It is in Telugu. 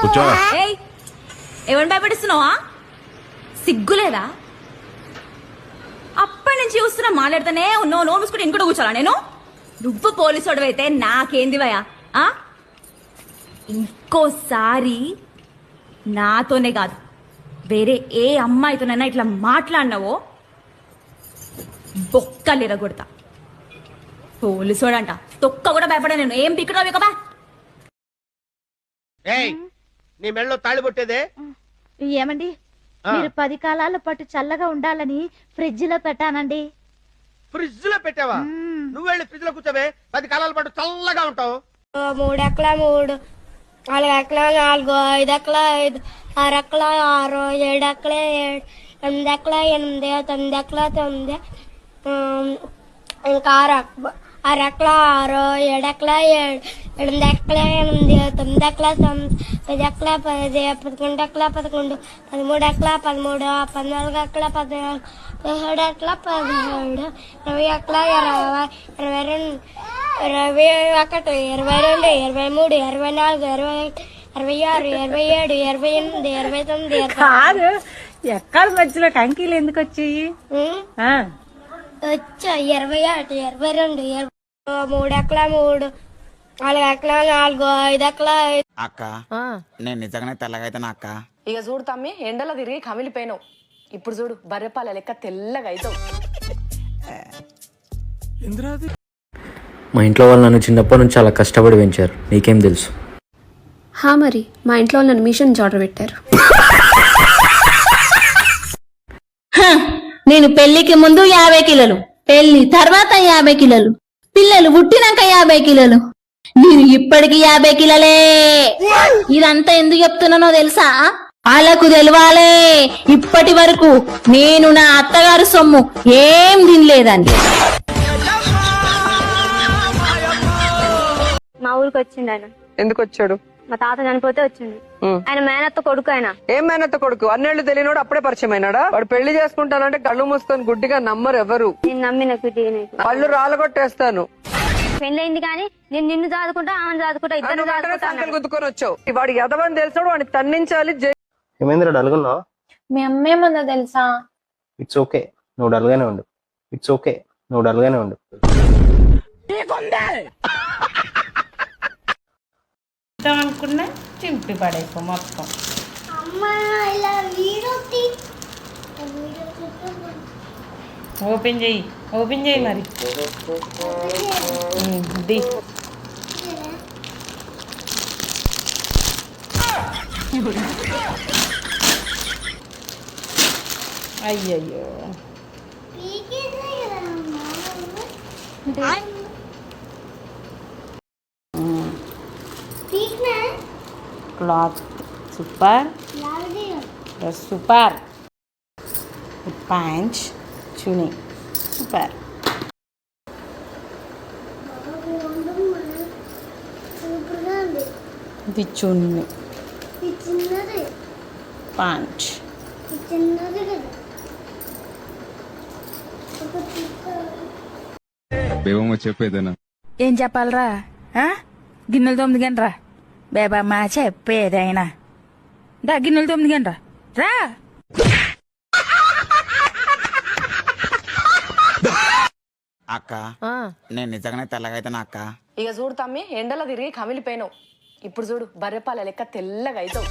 కూర్చో. ఏయ్ ఎవరిని భయపడిస్తున్నావా సిగ్గులేదా? అప్పటి నుంచి చూస్తున్నా మాట్లాడుతానే ఉన్నావు నోరు మూసుకుంటే ఇంకోటి కూర్చోాలా నేను? నువ్వు పోలీసు అయితే నాకేంది భయ ఆ? ఇంకోసారి నాతోనే కాదు వేరే ఏ అమ్మాయితోనైనా ఇట్లా మాట్లాడినావో బొక్కలు ఎరగొడతా. పోలీసోడంట తొక్క కూడా భయపడా నేను. ఏం పిక్కడా బా? ఏయ్ నీ మెళ్ళలో తాళి కొట్టేదే? ఏమండి. మీరు పది కాలాల పాటు చల్లగా ఉండాలని ఫ్రిడ్జ్లో పెట్టానండి. ఫ్రిడ్జ్లో పెట్టావా నువ్వు వెళ్ళి ఫ్రిడ్జ్లో కూర్చోవే. పది కాలాల పాటు చల్లగా ఉంటావు. మూడు ఎక్కల మూడు? నాలుగు? ఎక్కల నాలుగు ఐదు? ఎక్కల ఐదు ఆరు? ఎక్కల ఆరు ఏడు? ఎక్కల ఏడు ఎనిమిది? ఎక్కల ఎనిమిది తొమ్మిది? ఎక్కల తొమ్మిది ఇంకా ఆరు? ఎక్క- ఆరు ఆరు ఏడు ఏడు ఎనిమిది ఎనిమిది తొమ్మిది తొమ్మిది పది ఎక్కల పది పదకొండు పదకొండు పదమూడు పదమూడు పద్నాలుగు పద్నాలుగు పదిహేడు ఇరవై ఎక్కల ఇరవై ఇరవై రెండు ఇరవై ఒకటి ఇరవై రెండు ఇరవై మూడు ఇరవై నాలుగు ఇరవై ఇరవై ఆరు ఇరవై ఏడు ఇరవై ఎనిమిది ఇరవై తొమ్మిది. కాదు ఎక్కడ మధ్యలో కంకీలు ఎందుకు వచ్చాయి? వచ్చా ఇరవై ఒకటి ఇరవై రెండు ఇరవై మూడు ఎక్కల మూడు? నాలుగు ఎక్కల నాలుగు ఐదు ఎక్కల ఐదు? అక్క నేను నిజంగానే తెల్లగైతే అక్క. ఇక చూడు తమ్మి ఎండలో తిరిగి కమిలిపోయినావు ఇప్పుడు చూడు బర్రెపాల లెక్క తెల్లగా అవుతావు మా ఇంట్లో వాళ్ళు నన్ను చిన్నప్పటి నుంచి చాలా కష్టపడి పెంచారు. నీకేం తెలుసు? హా మరి మా ఇంట్లో నన్ను మిషన్ నుంచి ఆర్డర్ పెట్టారు నేను పెళ్ళికి ముందు యాభై కిలోలు పెళ్ళి తర్వాత యాభై కిలోలు పిల్లలు పుట్టినాక యాభై కిలోలు. నేను ఇప్పటికి యాభై కిలోలే. ఇదంతా ఎందుకు చెప్తున్నానో తెలుసా? వాళ్ళకు తెలవాలే. ఇప్పటి వరకు నేను నా అత్తగారు సొమ్ము ఏం తినలేదండి మా ఊరికి వచ్చిండు ఆయన. ఎందుకు వచ్చాడు మా తాత చనిపోతే వచ్చిండు. ఆయన మేనత్త కొడుకు ఆయన. ఏం మేనత్త కొడుకు? అన్నేళ్ళు తెలియనోడు అప్పుడే పరిచయం అయినాడా వాడు పెళ్ళి చేసుకుంటానంటే కళ్ళు మూసుకొని గుడ్డిగా నమ్మరు ఎవరు? నేను నమ్మిన కుట్టి కళ్ళు రాలగొట్టేస్తాను. పెళ్ళైంది కానీ నేను నిన్ను చదువుకుంటా ఆమెను చదువుకుంటా ఇద్దరు సంకలు గుద్దుకొని వచ్చావు. వాడికి ఎదవని తెలిసాడు వాడిని తన్నించాలి జై- ఏమైందిరా డల్గున్నావు? మీ అమ్మేమన్నా తెలుసా? ఇట్స్ ఓకే నువ్వు డల్గానే ఉండు. ఇట్స్ ఓకే నువ్వు డల్గానే ఉండు. ఇద్దాం అనుకున్నా చింపి పడైపో మొత్తం. ఓపెన్ చెయ్యి ఓపెన్ చెయ్యి మరి. ది. అయ్యయ్యో. Cloth. Super. Dress super. Pant chunni. Super. ఇది చున్నీ చెప్పేదేనా? ఏం చెప్పాలరా? ఆ? గిన్నెలు తొమ్మిది గంట రా బేబమ్మా చెప్పేదైనా దా గిన్నెలు తొమ్మిది గంట రా అక్క నేను నిజంగానే తెల్లగైతే అక్క? ఇక చూడు తమ్మి ఎండలో తిరిగి కమిలిపోయినావు. ఇప్పుడు చూడు బర్రెపాల లెక్క తెల్లగా అవుతావు